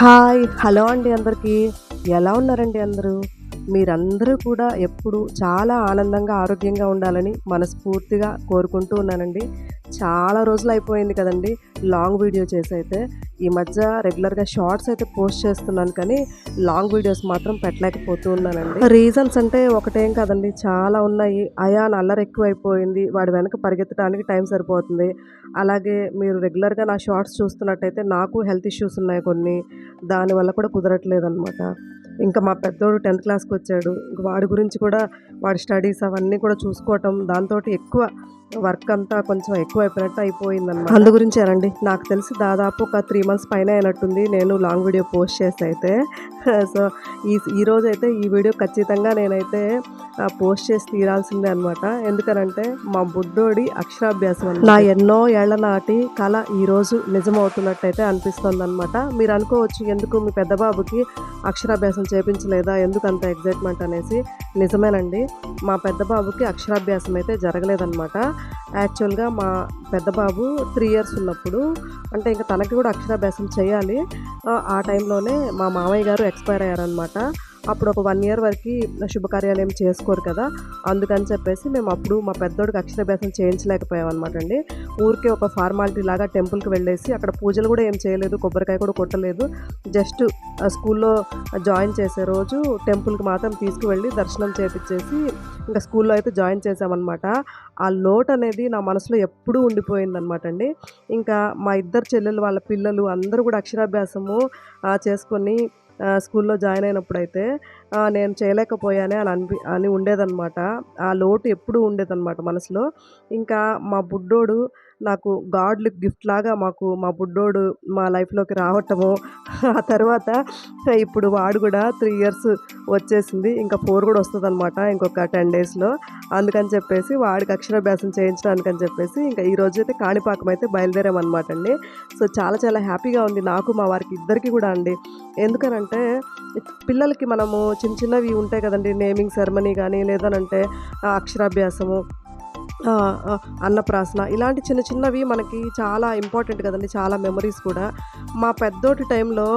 Hi hello అండి అందరికీ. ఎలా ఉన్నారండి అందరూ? మీరందరూ కూడా ఎప్పుడు చాలా ఆనందంగా ఆరోగ్యంగా ఉండాలని మనస్ఫూర్తిగా కోరుకుంటూ ఉన్నానండి. చాలా రోజులు అయిపోయింది కదండి. లాంగ్ వీడియో చేసి అయితే ఈ మధ్య రెగ్యులర్గా షార్ట్స్ అయితే పోస్ట్ చేస్తున్నాను కానీ లాంగ్ వీడియోస్ మాత్రం పెట్టలేకపోతూ ఉన్నానండి. రీజన్స్ అంటే ఒకటేం కదండి. చాలా ఉన్నాయి. అయా అల్లరి ఎక్కువైపోయింది. వాడి వెనక పరిగెత్తడానికి టైం సరిపోతుంది. అలాగే మీరు రెగ్యులర్గా నా షార్ట్స్ చూస్తున్నట్టయితే నాకు హెల్త్ ఇష్యూస్ ఉన్నాయి కొన్ని. దానివల్ల కూడా కుదరట్లేదన్నమాట. ఇంకా మా పెద్దోడు టెన్త్ క్లాస్కి వచ్చాడు. వాడి గురించి కూడా వాడి స్టడీస్ అవన్నీ కూడా చూసుకోవటం దాంతో ఎక్కువ వర్క్ అంతా కొంచెం ఎక్కువ అయిపోయినట్టు అయిపోయిందన్నమాట. అందు గురించేనండి నాకు తెలిసి దాదాపు ఒక త్రీ మంత్స్ పైన అయినట్టుంది నేను లాంగ్ వీడియో పోస్ట్ చేసి అయితే సో ఈ ఈ రోజు అయితే ఈ వీడియో ఖచ్చితంగా నేనైతే పోస్ట్ చేసి తీరాల్సిందే అనమాట ఎందుకనంటే మా బుడ్డోడి అక్షరాభ్యాసం. నా ఎన్నో ఏళ్ళ నాటి కళ ఈ రోజు నిజమవుతున్నట్టయితే అనిపిస్తుంది అనమాట మీరు అనుకోవచ్చు ఎందుకు మీ పెద్ద బాబుకి అక్షరాభ్యాసం చేపించలేదా ఎందుకు అంత ఎగ్జైట్మెంట్ అనేసి. నిజమేనండి మా పెద్ద బాబుకి అక్షరాభ్యాసం అయితే జరగలేదన్నమాట. యాక్చువల్గా మా పెద్ద బాబు త్రీ ఇయర్స్ ఉన్నప్పుడు అంటే ఇంకా తనకి కూడా అక్షరాభ్యాసం చేయాలి. ఆ, ఆ టైంలోనే మా మామయ్య గారు ఎక్స్పైర్ అయ్యారనమాట అప్పుడు ఒక వన్ ఇయర్ వరకు శుభకార్యాలు ఏం చేసుకోరు కదా. అందుకని చెప్పేసి మేము అప్పుడు మా పెద్దోడికి అక్షరాభ్యాసం చేయించలేకపోయాం అనమాట అండి. ఊరికే ఒక ఫార్మాలిటీ లాగా టెంపుల్కి వెళ్ళేసి అక్కడ పూజలు కూడా ఏం చేయలేదు కొబ్బరికాయ కూడా కొట్టలేదు. జస్ట్ స్కూల్లో జాయిన్ చేసే రోజు టెంపుల్కి మాత్రం తీసుకువెళ్ళి దర్శనం చేపించేసి ఇంకా స్కూల్లో అయితే జాయిన్ చేసామన్నమాట ఆ లోటు అనేది నా మనసులో ఎప్పుడూ ఉండిపోయిందనమాట అండి. ఇంకా మా ఇద్దరు చెల్లెలు వాళ్ళ పిల్లలు అందరూ కూడా అక్షరాభ్యాసము చేసుకొని స్కూల్లో జాయిన్ అయినప్పుడు అయితే నేను చేయలేకపోయానే అని అనిపి అని ఉండేదన్నమాట. ఆ లోటు ఎప్పుడూ ఉండేదన్నమాట మనసులో. ఇంకా మా బుడ్డోడు నాకు గాడ్లు గిఫ్ట్ లాగా మాకు మా బుడ్డోడు మా లైఫ్లోకి రావటము. ఆ తర్వాత ఇప్పుడు వాడు కూడా త్రీ ఇయర్స్ వచ్చేసింది. ఇంకా ఫోర్ కూడా వస్తుంది అనమాట ఇంకొక టెన్ డేస్లో. అందుకని చెప్పేసి వాడికి అక్షరాభ్యాసం చేయించడానికని చెప్పేసి ఇంకా ఈ రోజు అయితే కాణిపాకం అయితే బయలుదేరామన్నమాట అండి సో చాలా చాలా హ్యాపీగా ఉంది నాకు మా వారికి ఇద్దరికి కూడా అండి. ఎందుకనంటే పిల్లలకి మనము చిన్న చిన్నవి ఉంటాయి కదండి నేమింగ్ సెరమనీ కానీ లేదనంటే అక్షరాభ్యాసము. అన్నప్రాసన. ఇలాంటి చిన్న చిన్నవి మనకి చాలా ఇంపార్టెంట్ కదండి చాలా మెమరీస్ కూడా. మా పెద్దోటి టైంలో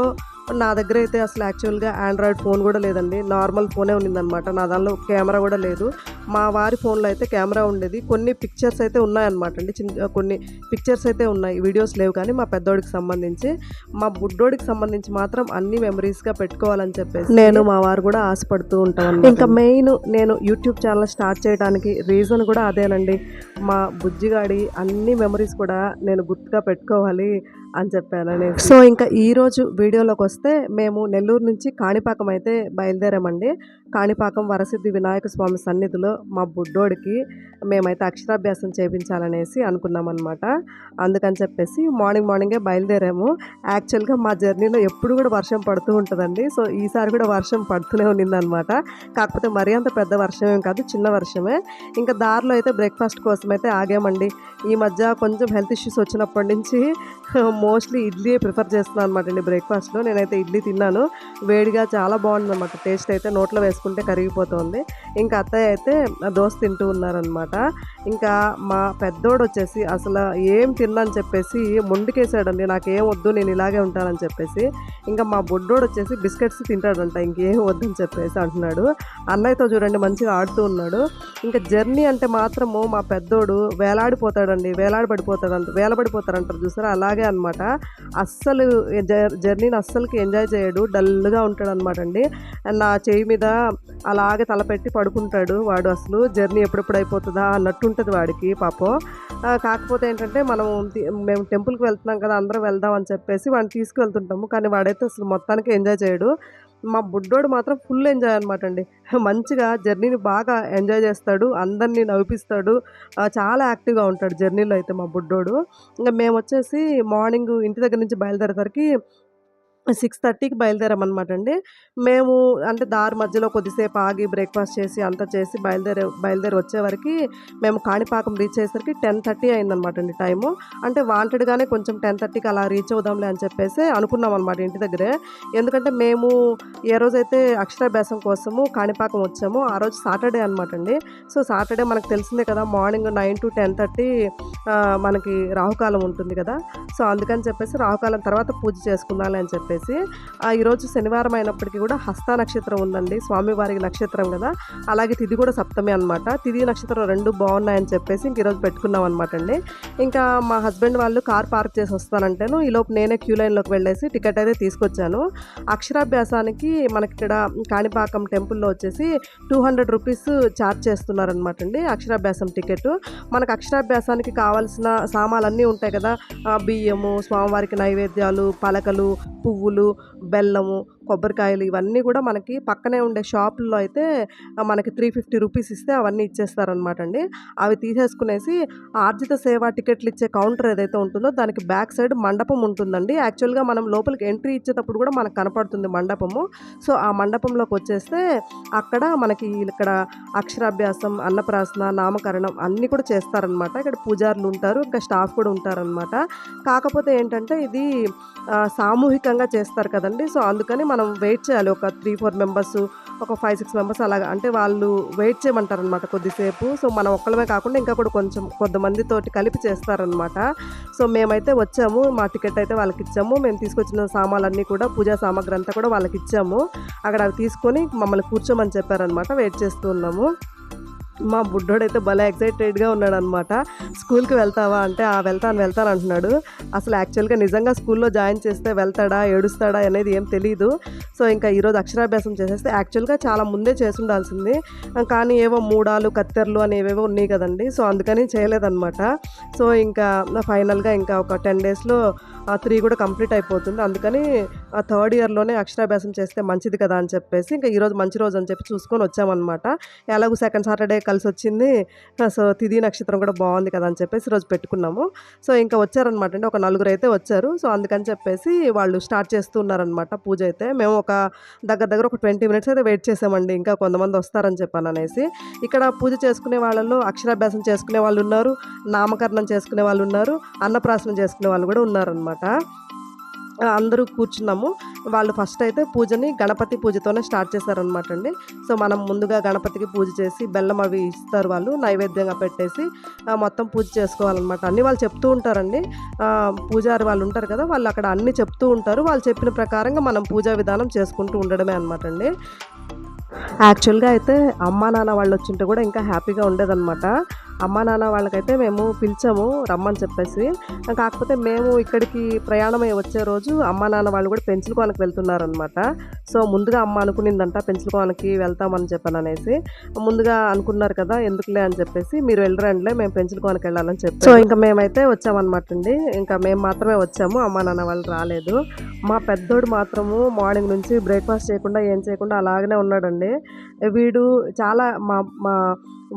నా దగ్గర అయితే అసలు యాక్చువల్గా ఆండ్రాయిడ్ ఫోన్ కూడా లేదండి. నార్మల్ ఫోనే ఉన్నదన్నమాట. నా దానిలో కెమెరా కూడా లేదు. మా వారి ఫోన్లో అయితే కెమెరా ఉండేది. కొన్ని పిక్చర్స్ అయితే ఉన్నాయన్నమాట అండి. చిన్న కొన్ని పిక్చర్స్ అయితే ఉన్నాయి. వీడియోస్ లేవు కానీ మా పెద్దోడికి సంబంధించి. మా బుడ్డోడికి సంబంధించి మాత్రం అన్ని మెమరీస్గా పెట్టుకోవాలని చెప్పేసి నేను మా వారు కూడా ఆశపడుతూ ఉంటాను ఇంకా మెయిన్ నేను యూట్యూబ్ ఛానల్ స్టార్ట్ చేయడానికి రీజన్ కూడా అదేనండి. మా బుజ్జిగాడి అన్ని మెమరీస్ కూడా నేను గుర్తుగా పెట్టుకోవాలి. అని చెప్పానని సో ఇంకా ఈరోజు వీడియోలోకి వస్తే మేము నెల్లూరు నుంచి కాణిపాకం అయితే బయలుదేరామండి. కాణిపాకం వరసిద్ధి వినాయక స్వామి సన్నిధిలో మా బుడ్డోడికి మేమైతే అక్షరాభ్యాసం చేయించాలనేసి అనుకున్నాం అనమాట అందుకని చెప్పేసి మార్నింగ్ మార్నింగే బయలుదేరాము. యాక్చువల్గా మా జర్నీలో ఎప్పుడు కూడా వర్షం పడుతూ ఉంటుందండి. సో ఈసారి కూడా వర్షం పడుతూనే ఉన్నిందనమాట కాకపోతే మరీ అంత పెద్ద వర్షమేం కాదు చిన్న వర్షమే. ఇంకా దారిలో అయితే బ్రేక్ఫాస్ట్ కోసం అయితే ఆగామండి. ఈ మధ్య కొంచెం హెల్త్ ఇష్యూస్ వచ్చినప్పటి నుంచి మోస్ట్లీ ఇడ్లీ ప్రిఫర్ చేస్తున్నాను అనమాట అండి బ్రేక్ఫాస్ట్లో. నేనైతే ఇడ్లీ తిన్నాను. వేడిగా చాలా బాగుందన్నమాట. టేస్ట్ అయితే నోట్లో వేసుకుంటే కరిగిపోతుంది. ఇంకా అత్తయ్య అయితే దోశ తింటూ ఉన్నారనమాట ఇంకా మా పెద్దోడు వచ్చేసి అసలు ఏం తిన్నాను చెప్పేసి మొండికేసాడండి నాకేం వద్దు నేను ఇలాగే ఉంటానని చెప్పేసి. ఇంకా మా బొడ్డోడు వచ్చేసి బిస్కెట్స్ తింటాడంట ఇంకేం వద్దని చెప్పేసి అంటున్నాడు. అన్నయ్యతో చూడండి మంచిగా ఆడుతూ ఉన్నాడు. ఇంకా జర్నీ అంటే మాత్రము మా పెద్దోడు వేలాడిపోతాడండి వేలాడబడిపోతాడంట వేలబడిపోతారంటారు చూసారా? అలాగే అనమాట అస్సలు జర్- జర్నీని అస్సలకి ఎంజాయ్ చేయడు డల్గా ఉంటాడు అనమాట అండి అండ్. నా చేయి మీద అలాగే తలపెట్టి పడుకుంటాడు వాడు అసలు. జర్నీ ఎప్పుడెప్పుడు అయిపోతుందా అన్నట్టు ఉంటుంది వాడికి పాపం. కాకపోతే ఏంటంటే మనం మేము టెంపుల్కి వెళ్తున్నాం కదా అందరం వెళ్దాం అని చెప్పేసి వాడిని తీసుకువెళ్తుంటాము. కానీ వాడైతే అసలు మొత్తానికి ఎంజాయ్ చేయడు. మా బుడ్డోడు మాత్రం ఫుల్ ఎంజాయ్ అనమాట అండి. మంచిగా జర్నీని బాగా ఎంజాయ్ చేస్తాడు అందరినీ నవ్విపిస్తాడు. చాలా యాక్టివ్గా ఉంటాడు జర్నీలో అయితే మా బుడ్డోడు. ఇంకా మేము వచ్చేసి మార్నింగ్ ఇంటి దగ్గర నుంచి బయలుదేరేసరికి సిక్స్ థర్టీకి బయలుదేరామన్నమాట అండి మేము అంటే దారి మధ్యలో కొద్దిసేపు ఆగి బ్రేక్ఫాస్ట్ చేసి అంతా చేసి బయలుదేరే బయలుదేరి వచ్చేవరకు మేము కాణిపాకం రీచ్ అయ్యేసరికి టెన్ థర్టీ అయిందనమాట అండి టైము. అంటే వాంటెడ్గానే కొంచెం టెన్ థర్టీకి అలా రీచ్ అవుదాంలే అని చెప్పేసి అనుకున్నాం అనమాట ఇంటి దగ్గరే. ఎందుకంటే మేము ఏ రోజైతే అక్షరాభ్యాసం కోసము కాణిపాకం వచ్చాము ఆ రోజు సాటర్డే అనమాట అండి సో సాటర్డే మనకు తెలిసిందే కదా morning nine to ten thirty మనకి రాహుకాలం ఉంటుంది కదా. సో అందుకని చెప్పేసి రాహుకాలం తర్వాత పూజ చేసుకుందాం అని చెప్పేసి చెప్పేసి ఈరోజు శనివారం అయినప్పటికీ కూడా హస్త నక్షత్రం ఉందండి. స్వామివారికి నక్షత్రం కదా. అలాగే తిది కూడా సప్తమి అనమాట తిది నక్షత్రం రెండు బాగున్నాయని చెప్పేసి ఇంక ఈరోజు పెట్టుకున్నాం అనమాట అండి. ఇంకా మా హస్బెండ్ వాళ్ళు కార్ పార్క్ చేసి వస్తానంటేను ఈలోపు నేనే క్యూ లైన్లోకి వెళ్ళేసి టికెట్ అయితే తీసుకొచ్చాను. అక్షరాభ్యాసానికి మనకి ఇక్కడ కాణిపాకం టెంపుల్లో వచ్చేసి టూ హండ్రెడ్ రూపీస్ ఛార్జ్ చేస్తున్నారనమాట అండి అక్షరాభ్యాసం టికెట్. మనకు అక్షరాభ్యాసానికి కావాల్సిన సామాన్లన్నీ ఉంటాయి కదా. బియ్యము స్వామివారికి నైవేద్యాలు పలకలు పువ్వులు బెల్లము కొబ్బరికాయలు ఇవన్నీ కూడా మనకి పక్కనే ఉండే షాపుల్లో అయితే మనకి త్రీ ఫిఫ్టీ రూపీస్ ఇస్తే అవన్నీ ఇచ్చేస్తారనమాట అండి అవి తీసేసుకునేసి ఆర్జిత సేవా టికెట్లు ఇచ్చే కౌంటర్ ఏదైతే ఉంటుందో దానికి బ్యాక్ సైడ్ మండపం ఉంటుందండి. యాక్చువల్గా మనం లోపలికి ఎంట్రీ ఇచ్చేటప్పుడు కూడా మనకు కనపడుతుంది మండపము. సో ఆ మండపంలోకి వచ్చేస్తే అక్కడ మనకి ఇక్కడ అక్షరాభ్యాసం అన్నప్రాసన నామకరణం అన్నీ కూడా చేస్తారనమాట ఇక్కడ పూజారులు ఉంటారు ఇంకా స్టాఫ్ కూడా ఉంటారనమాట కాకపోతే ఏంటంటే ఇది సామూహికంగా చేస్తారు కదండి. సో అందుకని మనం వెయిట్ చేయాలి. ఒక త్రీ ఫోర్ మెంబర్స్ ఒక ఫైవ్ సిక్స్ మెంబర్స్ అలాగా. అంటే వాళ్ళు వెయిట్ చేయమంటారు అనమాట కొద్దిసేపు. సో మనం ఒక్కళ్ళమే కాకుండా ఇంకా కూడా కొంచెం కొంతమందితోటి కలిపి చేస్తారనమాట సో మేమైతే వచ్చాము. మా టికెట్ అయితే వాళ్ళకి ఇచ్చాము. మేము తీసుకొచ్చిన సామాన్లన్నీ కూడా పూజా సామాగ్రి అంతా కూడా వాళ్ళకి ఇచ్చాము. అక్కడ అవి తీసుకొని మమ్మల్ని కూర్చోమని చెప్పారనమాట వెయిట్ చేస్తూ ఉన్నాము. మా బుడ్డోడైతే భలే ఎక్సైటెడ్గా ఉన్నాడు అనమాట స్కూల్కి వెళ్తావా అంటే ఆ వెళ్తాను వెళ్తాను అంటున్నాడు. అసలు యాక్చువల్గా నిజంగా స్కూల్లో జాయిన్ చేస్తే వెళ్తాడా ఏడుస్తాడా అనేది ఏం తెలియదు సో ఇంకా ఈరోజు అక్షరాభ్యాసం చేసేస్తే యాక్చువల్గా చాలా ముందే చేసి ఉండాల్సింది కానీ ఏవో మూడాలు కత్తెరలు అని ఏవేవో ఉన్నాయి కదండి. సో అందుకని చేయలేదన్నమాట. సో ఇంకా ఫైనల్గా ఇంకా ఒక టెన్ డేస్లో ఆ త్రీ కూడా కంప్లీట్ అయిపోతుంది. అందుకని ఆ థర్డ్ ఇయర్లోనే అక్షరాభ్యాసం చేస్తే మంచిది కదా అని చెప్పేసి ఇంకా ఈరోజు మంచి రోజు అని చెప్పి చూసుకొని వచ్చామన్నమాట. ఎలాగో సెకండ్ సాటర్డే కలిసి వచ్చింది. సో తిది నక్షత్రం కూడా బాగుంది కదా అని చెప్పేసి రోజు పెట్టుకున్నాము. సో ఇంకా వచ్చారనమాట అండి. ఒక నలుగురు అయితే వచ్చారు. సో అందుకని చెప్పేసి వాళ్ళు స్టార్ట్ చేస్తున్నారనమాట పూజ అయితే. మేము ఒక దగ్గర దగ్గర ఒక ట్వంటీ మినిట్స్ అయితే వెయిట్ చేసామండి. ఇంకా కొంతమంది వస్తారని చెప్పాను అనేసి. ఇక్కడ పూజ చేసుకునే వాళ్ళలో అక్షరాభ్యాసం చేసుకునే వాళ్ళు ఉన్నారు. నామకరణం చేసుకునే వాళ్ళు ఉన్నారు. అన్నప్రాసనం చేసుకునే వాళ్ళు కూడా ఉన్నారనమాట అందరూ కూర్చున్నాము. వాళ్ళు ఫస్ట్ అయితే పూజని గణపతి పూజతోనే స్టార్ట్ చేశారనమాట అండి. సో మనం ముందుగా గణపతికి పూజ చేసి బెల్లం అవి ఇస్తారు వాళ్ళు నైవేద్యంగా పెట్టేసి మొత్తం పూజ చేసుకోవాలన్నమాట. అన్ని వాళ్ళు చెప్తూ ఉంటారండి. పూజారి వాళ్ళు ఉంటారు కదా వాళ్ళు అక్కడ అన్ని చెప్తూ ఉంటారు. వాళ్ళు చెప్పిన ప్రకారంగా మనం పూజా విధానం చేసుకుంటూ ఉండడమే అనమాట అండి. యాక్చువల్గా అయితే అమ్మా నాన్న వాళ్ళు వచ్చింటే కూడా ఇంకా హ్యాపీగా ఉండేదన్నమాట. అమ్మా నాన్న వాళ్ళకైతే మేము పిలిచాము రమ్మని చెప్పేసి. కాకపోతే మేము ఇక్కడికి ప్రయాణమై వచ్చే రోజు అమ్మా నాన్న వాళ్ళు కూడా పెంచులకోనకి వెళ్తున్నారనమాట సో ముందుగా అమ్మ అనుకునిందంట పెంచులకోనకి వెళ్తామని చెప్పాను అనేసి ముందుగా అనుకున్నారు కదా ఎందుకులే అని చెప్పేసి మీరు వెళ్ళరండిలే మేము పెంచులకోనకి వెళ్ళాలని చెప్పి సో ఇంకా మేమైతే వచ్చామన్నమాట అండి ఇంకా మేము మాత్రమే వచ్చాము అమ్మా నాన్న వాళ్ళు రాలేదు. మా పెద్దోడు మాత్రము మార్నింగ్ నుంచి బ్రేక్ఫాస్ట్ చేయకుండా ఏం చేయకుండా అలాగనే ఉన్నాడండి. వీడు చాలా మా మా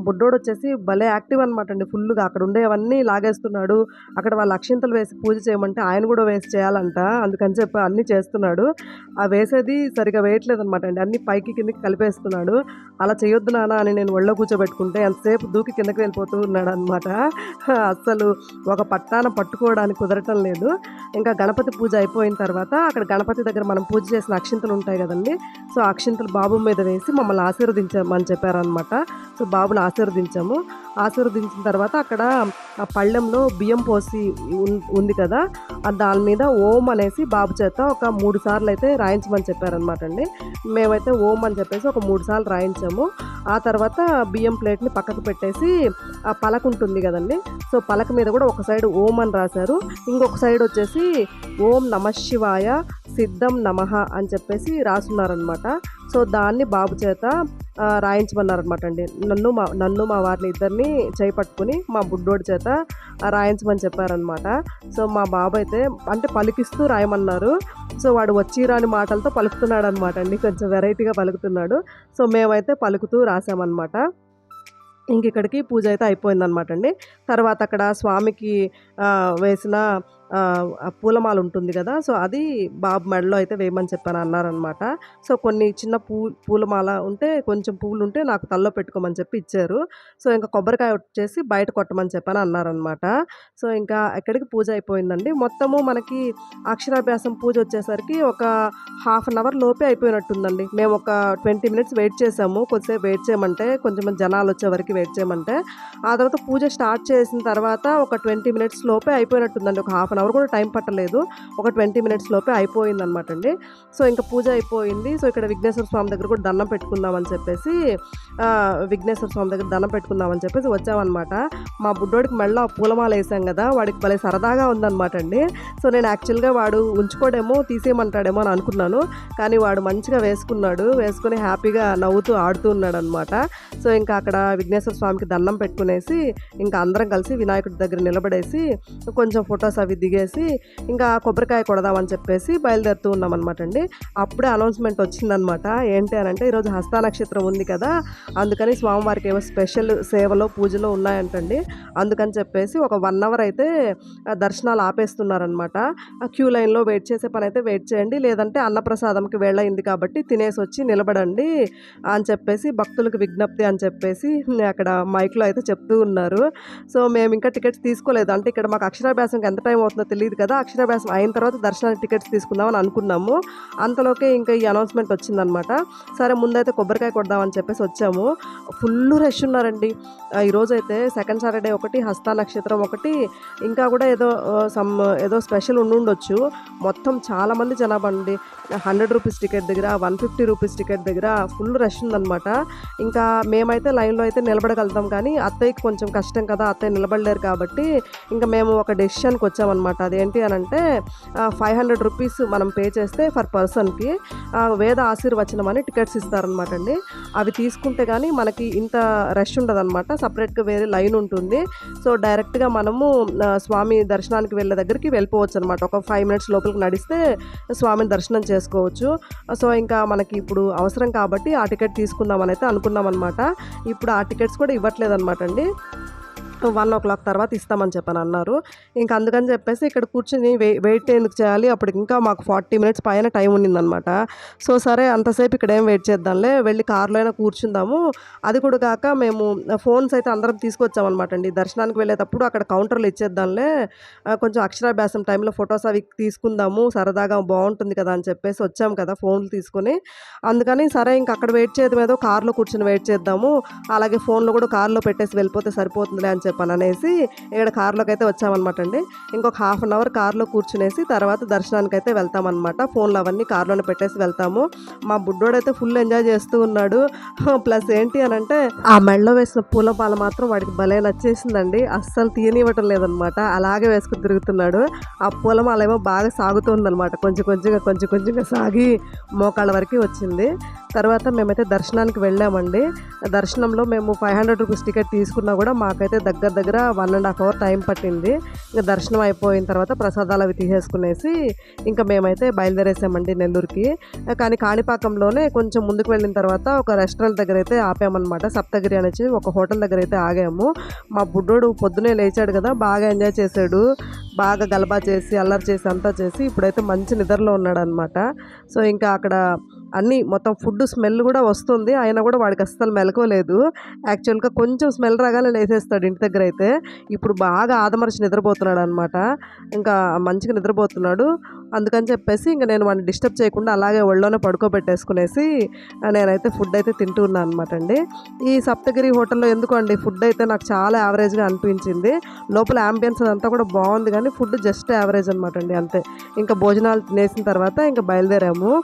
బుడ్డోడు వచ్చేసి భలే యాక్టివ్ అనమాట అండి ఫుల్గా అక్కడ ఉండేవన్నీ లాగేస్తున్నాడు. అక్కడ వాళ్ళ అక్షింతలు వేసి పూజ చేయమంటే ఆయన కూడా వేసి చేయాలంట. అందుకని చెప్పి అన్నీ చేస్తున్నాడు. ఆ వేసేది సరిగా వేయట్లేదు అనమాట అండి అన్ని పైకి కిందకి కలిపేస్తున్నాడు. అలా చేయొద్దు నాన్న అని నేను ఒళ్ళో కూర్చోబెట్టుకుంటే ఎంతసేపు దూకి కిందకి వెళ్ళిపోతూ ఉన్నాడు అనమాట అస్సలు ఒక పట్టాన పట్టుకోవడానికి కుదరటం లేదు. ఇంకా గణపతి పూజ అయిపోయిన తర్వాత అక్కడ గణపతి దగ్గర మనం పూజ చేసిన అక్షింతలు ఉంటాయి కదండి. సో అక్షింతలు బాబు మీద వేసి మమ్మల్ని ఆశీర్వదించమని చెప్పారనమాట సో బాబుని ఆశీర్వదించాము. ఆశీర్వదించిన తర్వాత అక్కడ ఆ పళ్ళెంలో బియ్యం పోసి ఉంది కదా ఆ దాని మీద ఓం అనేసి బాబు చేత ఒక మూడు సార్లు అయితే రాయించమని చెప్పారనమాట అండి. మేమైతే ఓం అని చెప్పేసి ఒక మూడు సార్లు రాయించాము. ఆ తర్వాత బియ్యం ప్లేట్ని పక్కకు పెట్టేసి ఆ పలక ఉంటుంది కదండి సో పలక మీద కూడా ఒక సైడ్ ఓం అని రాశారు. ఇంకొక సైడ్ వచ్చేసి ఓం నమ శివాయ సిద్ధం నమః అని చెప్పేసి రాసున్నారనమాట సో దాన్ని బాబు చేత రాయించమన్నారనమాట అండి. నన్ను మా నన్ను మా వారిని ఇద్దరిని చేయి పట్టుకుని మా బుడ్డోడి చేత రాయించమని చెప్పారనమాట సో మా బాబు అయితే అంటే పలికిస్తూ రాయమన్నారు. సో వాడు వచ్చి రాని మాటలతో పలుకుతున్నాడు అనమాట అండి. కొంచెం వెరైటీగా పలుకుతున్నాడు. సో మేమైతే పలుకుతూ రాసామన్నమాట ఇంక ఇక్కడికి పూజ అయితే అయిపోయిందనమాట అండి. తర్వాత అక్కడ స్వామికి వేసిన పూలమాల ఉంటుంది కదా సో అది బాబు మెడలో అయితే వేయమని చెప్పాను అన్నారనమాట. సో కొన్ని చిన్న పూ పూలమాల ఉంటే కొంచెం పూలు ఉంటే నాకు తల్లో పెట్టుకోమని చెప్పి ఇచ్చారు. సో ఇంకా కొబ్బరికాయ వచ్చేసి బయట కొట్టమని చెప్పని అన్నారనమాట. సో ఇంకా ఎక్కడికి పూజ అయిపోయిందండి. మొత్తము మనకి అక్షరాభ్యాసం పూజ వచ్చేసరికి ఒక హాఫ్ అన్ అవర్ లోపే అయిపోయినట్టుందండి. మేము ఒక ట్వంటీ మినిట్స్ వెయిట్ చేసాము. కొద్దిసేపు వెయిట్ చేయమంటే కొంచెం జనాలు వచ్చే వరకు వెయిట్ చేయమంటే. ఆ తర్వాత పూజ స్టార్ట్ చేసిన తర్వాత ఒక ట్వంటీ మినిట్స్ లోపే అయిపోయినట్టుందండి. ఒక హాఫ్ వన్ అవర్ కూడా టైం పట్టలేదు. ఒక ట్వంటీ మినిట్స్ లోపే అయిపోయింది అనమాట అండి. సో ఇంకా పూజ అయిపోయింది. సో ఇక్కడ విఘ్నేశ్వర స్వామి దగ్గర కూడా దండం పెట్టుకుందామని చెప్పేసి విఘ్నేశ్వర స్వామి దగ్గర దండం పెట్టుకుందామని చెప్పేసి వచ్చామన్నమాట. మా బుడ్డోడికి మెళ్ళ పూలమాల వేసాం కదా వాడికి భలే సరదాగా ఉందన్నమాట అండి. సో నేను యాక్చువల్గా వాడు ఉంచుకోడేమో తీసేయమంటాడేమో అని అనుకున్నాను. కానీ వాడు మంచిగా వేసుకున్నాడు. వేసుకుని హ్యాపీగా నవ్వుతూ ఆడుతూ ఉన్నాడు అనమాట సో ఇంకా అక్కడ విఘ్నేశ్వర స్వామికి దండం పెట్టుకునేసి ఇంకా అందరం కలిసి వినాయకుడి దగ్గర నిలబడేసి కొంచెం ఫొటోస్ అవి దిగేసి ఇంకా కొబ్బరికాయ కొడదామని చెప్పేసి బయలుదేరుతూ ఉన్నామన్నమాట అండి. అప్పుడే అనౌన్స్మెంట్ వచ్చిందనమాట ఏంటి అని అంటే ఈరోజు హస్త నక్షత్రం ఉంది కదా అందుకని స్వామివారికి ఏవో స్పెషల్ సేవలో పూజలో ఉన్నాయంటండి. అందుకని చెప్పేసి ఒక వన్ అవర్ అయితే దర్శనాలు ఆపేస్తున్నారనమాట క్యూ లైన్లో వెయిట్ చేసే పని అయితే వెయిట్ చేయండి. లేదంటే అన్నప్రసాదంకి వెళ్ళయింది కాబట్టి తినేసి వచ్చి నిలబడండి అని చెప్పేసి భక్తులకు విజ్ఞప్తి అని చెప్పేసి అక్కడ మైక్లో అయితే చెప్తూ ఉన్నారు. సో మేము ఇంకా టికెట్స్ తీసుకోలేదు. అంటే ఇక్కడ మాకు అక్షరాభ్యాసంకి ఎంత టైం అవుతుంది తెలియదు కదా. అక్షరాభ్యాసం అయిన తర్వాత దర్శనానికి టికెట్స్ తీసుకుందామని అనుకున్నాము. అంతలోకే ఇంకా ఈ అనౌన్స్మెంట్ వచ్చిందనమాట. సరే ముందైతే కొబ్బరికాయ కొడదామని చెప్పేసి వచ్చాము. ఫుల్ రష్ ఉన్నారండి. ఈరోజు అయితే సెకండ్ సాటర్డే ఒకటి హస్త నక్షత్రం ఒకటి ఇంకా కూడా ఏదో సమ్ ఏదో స్పెషల్ ఉండుండొచ్చు మొత్తం చాలామంది జనాభా అండి. హండ్రెడ్ రూపీస్ టికెట్ దగ్గర వన్ ఫిఫ్టీ రూపీస్ టికెట్ దగ్గర ఫుల్ రష్ ఉందన్నమాట ఇంకా మేమైతే లైన్లో అయితే నిలబడగలుగుతాం కానీ అత్తయ్యకి కొంచెం కష్టం కదా అత్తయ్య నిలబడలేరు కాబట్టి ఇంకా మేము ఒక డెసిషన్కి వచ్చామన్నమాట అనమాట అదేంటి అని అంటే ఫైవ్ హండ్రెడ్ రూపీస్ మనం పే చేస్తే ఫర్ పర్సన్కి వేద ఆశీర్వచనం అని టికెట్స్ ఇస్తారనమాట అండి. అవి తీసుకుంటే కానీ మనకి ఇంత రష్ ఉండదన్నమాట. సపరేట్గా వేరే లైన్ ఉంటుంది. సో డైరెక్ట్గా మనము స్వామి దర్శనానికి వెళ్ళే దగ్గరికి వెళ్ళిపోవచ్చు అనమాట ఒక ఫైవ్ మినిట్స్ లోపలికి నడిస్తే స్వామిని దర్శనం చేసుకోవచ్చు. సో ఇంకా మనకి ఇప్పుడు అవసరం కాబట్టి ఆ టికెట్ తీసుకుందామని అయితే అనుకున్నాం అనమాట ఇప్పుడు ఆ టికెట్స్ కూడా ఇవ్వట్లేదు అనమాట అండి. వన్ ఓ క్లాక్ తర్వాత ఇస్తామని చెప్పని అన్నారు. ఇంకా అందుకని చెప్పేసి ఇక్కడ కూర్చుని వే వెయిట్ ఎందుకు చేయాలి? అప్పుడు ఇంకా మాకు ఫార్టీ మినిట్స్ పైన టైం ఉండిందనమాట. సో సరే అంతసేపు ఇక్కడ ఏం వెయిట్ చేద్దాంలే వెళ్ళి కార్లో అయినా కూర్చుందాము. అది కూడా కాక మేము ఫోన్స్ అయితే అందరం తీసుకొచ్చామన్నమాట అండి. దర్శనానికి వెళ్ళేటప్పుడు అక్కడ కౌంటర్లు ఇచ్చేద్దాంలే. కొంచెం అక్షరాభ్యాసం టైంలో ఫొటోస్ అవి తీసుకుందాము సరదాగా బాగుంటుంది కదా అని చెప్పేసి వచ్చాము కదా ఫోన్లు తీసుకొని. అందుకని సరే ఇంక అక్కడ వెయిట్ చేయడం ఏదో కార్లో కూర్చొని వెయిట్ చేద్దాము. అలాగే ఫోన్లో కూడా కార్లో పెట్టేసి వెళ్ళిపోతే సరిపోతుందిలే అని చెప్పని అనేసి ఇక్కడ కార్లోకి అయితే వచ్చామన్నమాట అండి ఇంకొక హాఫ్ అన్ అవర్ కార్లో కూర్చునేసి తర్వాత దర్శనానికి అయితే వెళ్తామన్నమాట. ఫోన్లు అవన్నీ కార్లోనే పెట్టేసి వెళ్తాము. మా బుడ్డోడు అయితే ఫుల్ ఎంజాయ్ చేస్తూ ఉన్నాడు. ప్లస్ ఏంటి అని అంటే ఆ మెడలో వేసిన పూల పాల మాత్రం వాడికి భలే నచ్చేసిందండి. అస్సలు తీయనివ్వటం లేదనమాట అలాగే వేసుకుని తిరుగుతున్నాడు. ఆ పూలమాల ఏమో బాగా సాగుతుందనమాట కొంచెం కొంచెంగా కొంచెం కొంచెంగా సాగి మోకాళ్ళ వరకు వచ్చింది. తర్వాత మేమైతే దర్శనానికి వెళ్ళామండి. దర్శనంలో మేము ఫైవ్ హండ్రెడ్ రూపీస్ టికెట్ తీసుకున్నా కూడా మాకైతే దగ్గర దగ్గర దగ్గర one and half hour time పట్టింది. ఇంకా దర్శనం అయిపోయిన తర్వాత ప్రసాదాలు అవి తీసేసుకునేసి ఇంకా మేమైతే బయలుదేరేసామండి నెల్లూరుకి. కానీ కాణిపాకంలోనే కొంచెం ముందుకు వెళ్ళిన తర్వాత ఒక రెస్టారెంట్ దగ్గర అయితే ఆపామన్నమాట. సప్తగిరి అనేసి ఒక హోటల్ దగ్గర అయితే ఆగాము. మా బుడ్డోడు పొద్దునే లేచాడు కదా బాగా ఎంజాయ్ చేశాడు. బాగా గలబా చేసి అల్లరి చేసి అంతా చేసి ఇప్పుడైతే మంచి నిద్రలో ఉన్నాడు అనమాట సో ఇంకా అక్కడ అన్నీ మొత్తం ఫుడ్ స్మెల్ కూడా వస్తుంది. అయినా కూడా వాడికి అస్సలు మెలకోలేదు యాక్చువల్గా కొంచెం స్మెల్ రాగానే లేసేస్తాడు ఇంటి దగ్గర అయితే. ఇప్పుడు బాగా ఆదమర్చి నిద్రపోతున్నాడు అనమాట ఇంకా మంచిగా నిద్రపోతున్నాడు. అందుకని చెప్పేసి ఇంకా నేను వాడిని డిస్టర్బ్ చేయకుండా అలాగే ఒళ్ళోనే పడుకోబెట్టేసుకునేసి నేనైతే ఫుడ్ అయితే తింటూ ఉన్నాను అనమాట అండి. ఈ సప్తగిరి హోటల్లో ఎందుకు అండి ఫుడ్ అయితే నాకు చాలా యావరేజ్గా అనిపించింది. లోపల అంబియన్స్ అదంతా కూడా బాగుంది కానీ ఫుడ్ జస్ట్ యావరేజ్ అనమాట అండి అంతే. ఇంకా భోజనాలు తినేసిన తర్వాత ఇంకా బయలుదేరాము.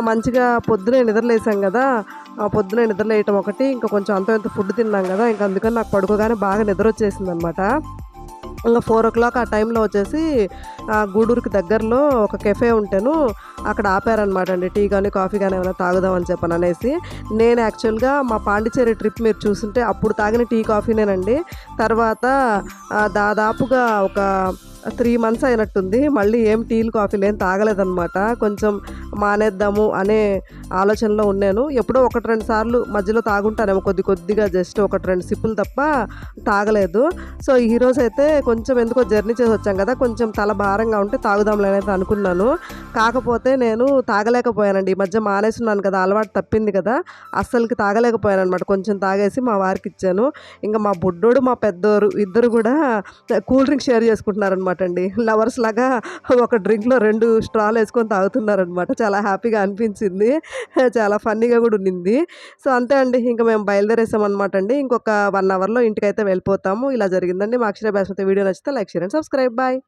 మంచిగా పొద్దునే నిద్రలేసాం కదా. ఆ, నిద్రలేయటం ఒకటి ఇంకా కొంచెం అంత ఫుడ్ తిన్నాం కదా ఇంకా అందుకని నాకు పడుకోగానే బాగా నిద్ర వచ్చేసింది అనమాట ఇంకా ఫోర్ ఓ క్లాక్ ఆ టైంలో వచ్చేసి గూడూరుకి దగ్గరలో ఒక కెఫే ఉంటాను అక్కడ ఆపారనమాట అండి. టీ కానీ కాఫీ కానీ ఏమైనా తాగుదామని చెప్పని అనేసి. నేను యాక్చువల్గా మా పాండిచేరి ట్రిప్ మీరు చూస్తుంటే అప్పుడు తాగిన టీ కాఫీనేనండి తర్వాత దాదాపుగా ఒక త్రీ మంత్స్ అయినట్టుంది. మళ్ళీ ఏం టీలు కాఫీలు ఏం తాగలేదనమాట కొంచెం మానేద్దాము అనే ఆలోచనలో ఉన్నాను. ఎప్పుడో ఒకటి రెండు సార్లు మధ్యలో తాగుంటానేమో కొద్ది కొద్దిగా జస్ట్ ఒకటి రెండు సిప్పులు తప్ప తాగలేదు. సో ఈరోజు అయితే కొంచెం ఎందుకో జర్నీ చేసి వచ్చాం కదా కొంచెం తల భారంగా ఉంటే తాగుదాంలే అయితే అనుకున్నాను. కాకపోతే నేను తాగలేకపోయానండి. ఈ మధ్య మానేస్తున్నాను కదా అలవాటు తప్పింది కదా అస్సలకి తాగలేకపోయాను అనమాట కొంచెం తాగేసి మా వారికి ఇచ్చాను. ఇంకా మా బుడ్డోడు మా పెద్దోరు ఇద్దరు కూడా కూల్ డ్రింక్ షేర్ చేసుకుంటున్నారనమాట అండి. లవర్స్ లాగా ఒక డ్రింక్లో రెండు స్ట్రాలు వేసుకొని తాగుతున్నారనమాట చాలా హ్యాపీగా అనిపించింది. చాలా ఫన్నీగా కూడా ఉండింది. సో అంతే అండి. ఇంకా మేము బయలుదేరేసాం అనమాట అండి. ఇంకొక వన్ అవర్లో ఇంటికైతే వెళ్ళిపోతాము. ఇలా జరిగిందండి. మా అక్షర భాషతో వీడియో నచ్చితే like share and subscribe. Bye.